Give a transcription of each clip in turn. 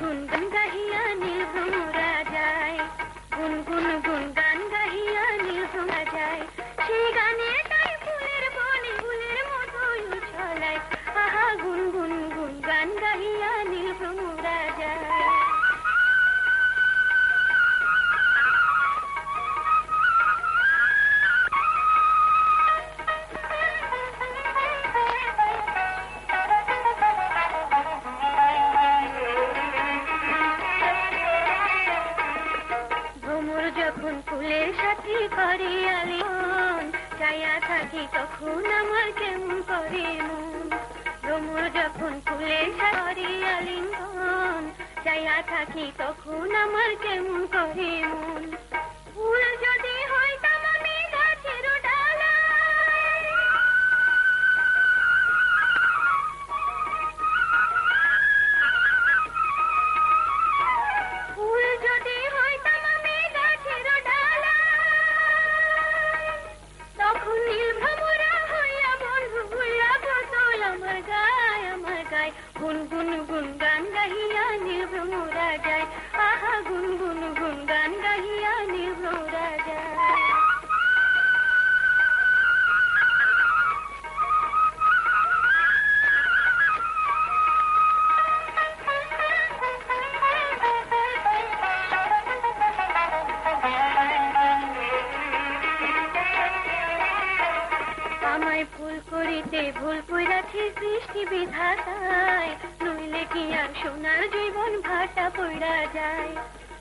धुन गंगा हिया नील চাইয়া থাকি তখন আমার কেমন করে মন? ভ্রমর যখন ফুলে সাথে আলিঙ্গন চাইয়া থাকি তখন আমার কেমন করে মন? গায় গুন গুন গুন গান গাহিয়া নীল ভ্রমরা যায় আহা গুন গুন গুন গান গাহিয়া আমায় ভুল করিতে ভুল কইরাছি সৃষ্টি বিধাতায়। নইলে কি আর সোনার জীবন ভাটা পড়া যায়?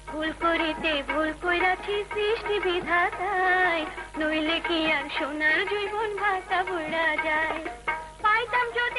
ভুল করিতে ভুল কইরাছি সৃষ্টি বিধাতায়। নইলে কি আর সোনার জীবন ভাটা পড়া যায়? পাইতাম যদি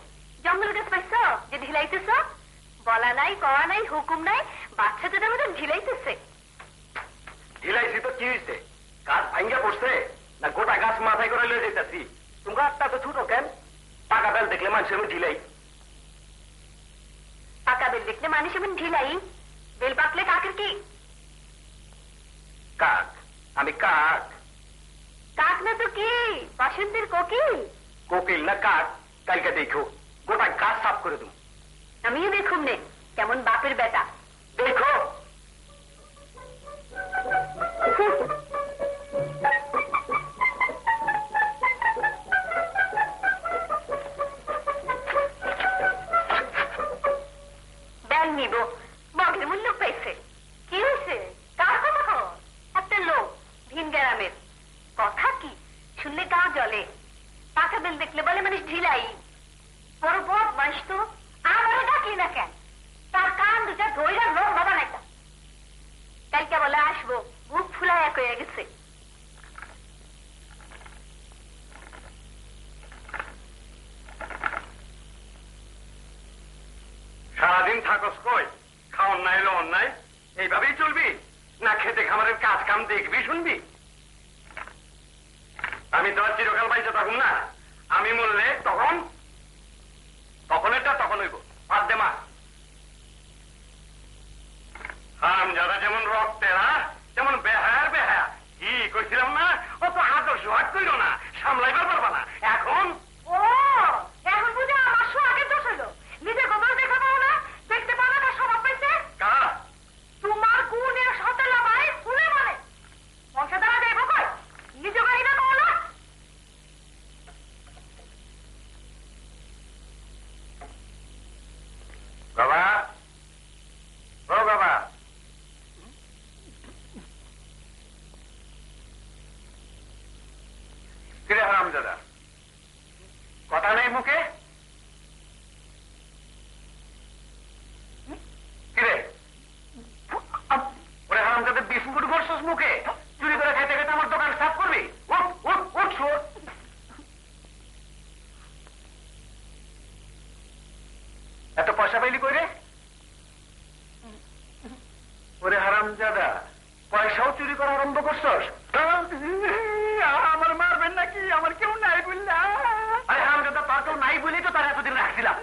যে ঢিলাইতেছ? বলা নাই কওয়া নাই হুকুম নাই বাচ্চাদের মতন ঢিলাইতেছে। ঢিলাইছি তো কি হয়েছে গাছ ভাঙ্গা পড়ছে? না গোটা গাছ মাথায় করে লয়ে যেতেছি তোমরা আটটা তো ছুটো কেন? পাকা বেল দেখলে মানুষের আমি ঢিলাই। পাকা বেল দেখলে মানুষ এমন ঢিলাই। বেল পাকলে কাকের কি? কাক? আমি কাক। কাক না তো কি? বসন্তের কোকিল? কোকিল না কাক? কালকে দেখো। গোটা গাছ সাফ করে দেবো। আমিও দেখুন নে, কেমন বাপের বেটা। দেখো। শুনলে গা বেল দেখলে বলে মানুষ ঢিলাই। বড় বদ মানুষ তো ডাকলি না কেন? তার কান লোক বাবা নাই কালকে বলে আসব বুক গেছে। সারাদিন থাকস কই? খাওয়ার নাই হলো অন্যায় এইভাবেই চলবি? না খেতে খামারের কাজ কাম দেখবি, শুনবি? আমি তো আর চিরকাল পাইছে তখন না। আমি মরলে তখন তখন এটা তখন হইব। হাম যারা যেমন তেমন বেহার বেহা কি কইছিলাম না? না। সামলাইবার পারবা না। বাবা। ও বাবা। কিরে দাদা কথা নেই মুখে? ওরে হারাম জাদা পয়সাও চুরি করা আরম্ভ করছস? আমার মারবেন নাকি? আমার কেউ নাই বললা। আরে হারামজাদা তোর কেউ নাই বলেই তো তার এতদিন রাখছিলাম